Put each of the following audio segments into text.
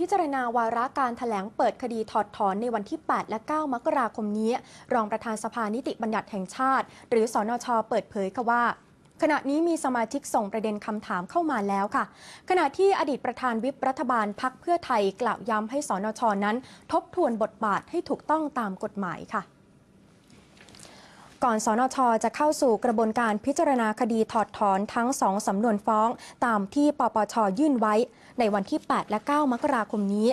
พิจารณาวาระการถแถลงเปิดคดีถอดถอนในวันที่ 8 และ 9 มกราคมนี้ รองประธานสภานิติบัญญัติแห่งชาติ หรือสอนช เปิดเผยค่ะว่า ขณะนี้มีสมาชิกส่งประเด็นคำถามเข้ามาแล้วค่ะ ขณะที่อดีตประธานวิปรัฐบาลพักเพื่อไทยกล่าวย้ำให้สนชนั้น ทบทวนบทบาทให้ถูกต้องตามกฎหมายค่ะ ก่อนสนชจะเข้าสู่กระบวนการพิจารณาคดีถอดถอนทั้งสองสำนวนฟ้อง ตามที่ปปชยื่นไว้ ในวันที่ 8 และ 9 มกราคมนี้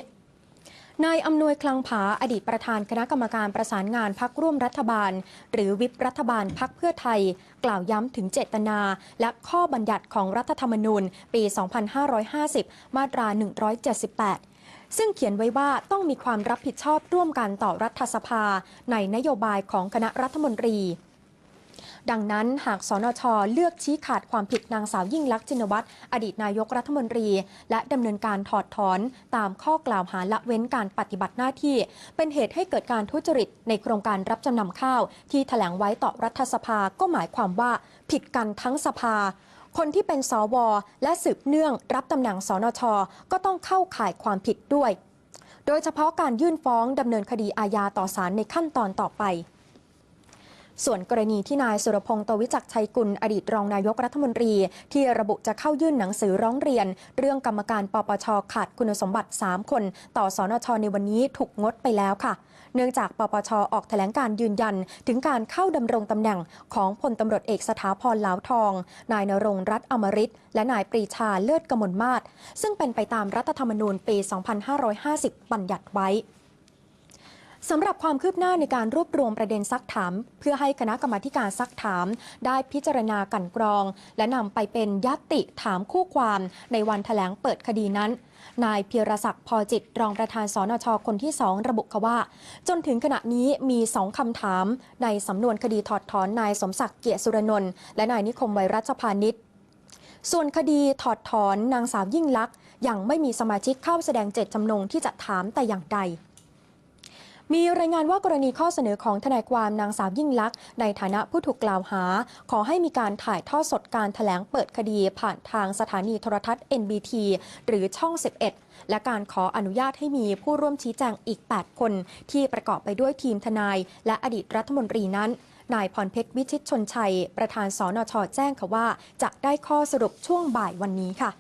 นายอำนวยคลังผาอดีตประธานคณะกรรมการประสานงานพักร่วมรัฐบาล หรือวิปรัฐบาลพักเพื่อไทย กล่าวย้ำถึงเจตนา และข้อบัญญัติของรัฐธรรมนูญ ปี 2550 มาตรา 178 ซึ่งเขียนไว้ว่าต้องมีความรับผิดชอบร่วมกันต่อรัฐสภา ในนโยบายของคณะรัฐมนตรี ดังนั้นหากสนชเลือกชี้ขาดความผิดนางสาวยิ่งลักษณ์ชินวัตรอดีตนายกรัฐมนตรี และดำเนินการถอดถอนตามข้อกล่าวหาละเว้นการปฏิบัติหน้าที่ เป็นเหตุให้เกิดการทุจริตในโครงการรับจำนำข้าว ที่แถลงไว้ต่อรัฐสภาก็หมายความว่าผิดกันทั้งสภา คนที่เป็นสวและสืบเนื่องรับตำแหน่งสนชก็ต้องเข้าข่ายความผิดด้วย โดยเฉพาะการยื่นฟ้องดำเนินคดีอาญาต่อศาลในขั้นตอนต่อไป ส่วนกรณีที่นายสุรพงศ์ตวิจักชัยกุลอดีตรองนายกรัฐมนตรี ที่ระบุจะเข้ายื่นหนังสือร้องเรียน เรื่องกรรมการปปชขาดคุณสมบัติ 3 คน ต่อสอนชในวันนี้ถูกงดไปแล้วค่ะ เนื่องจากปปชออกแถลงการยืนยัน ถึงการเข้าดำรงตำแหน่งของพลตำรวจเอกสถาพรเหลาทอง นายนรงรัตน์อมริตและนายปรีชาเลิศกมลมาศซึ่งเป็นไปตามรัฐธรรมนูญปี 2550 บัญญัติไว้ สำหรับความคืบหน้าในการรวบรวมประเด็นซักถาม เพื่อให้คณะกรรมาการซักถาม ได้พิจารณากลันกรอง และนำไปเป็นยัติถามคู่ความในวันแถลงเปิดคดีนั้น นายเพียรศักดิ์พอจิต รองประธานสนชคนที่สองระบุค่ะว่า จนถึงขณะนี้มีสองคำถาม ในสำนวนคดีถอดถอนนายสมศักดิ์เกียรติสุรนนท์และนายนิคมไวรัชพานิชส่วนคดีถอดถอนนางสาวยิ่งลักษณ์ยังไม่มีสมาชิกเข้าแสดงเจตจำนงที่จะถามแต่อย่างใด มีรายงานว่ากรณีข้อเสนอของทนายความนางสาวยิ่งลักษณ์ในฐานะผู้ถูกกล่าวหา ขอให้มีการถ่ายทอดสดการถแถลงเปิดคดีผ่านทางสถานีโทรทัศน์ NBT หรือช่อง 11 และการขออนุญาตให้มีผู้ร่วมชี้แจงอีก 8 คน ที่ประกอบไปด้วยทีมทนาย และอดีตรัฐมนตรีนั้นนายพรเพชรวิชิตชนชัย ประธานสนชแจ้งค่ะว่า จะได้ข้อสรุปช่วงบ่ายวันนี้ค่ะ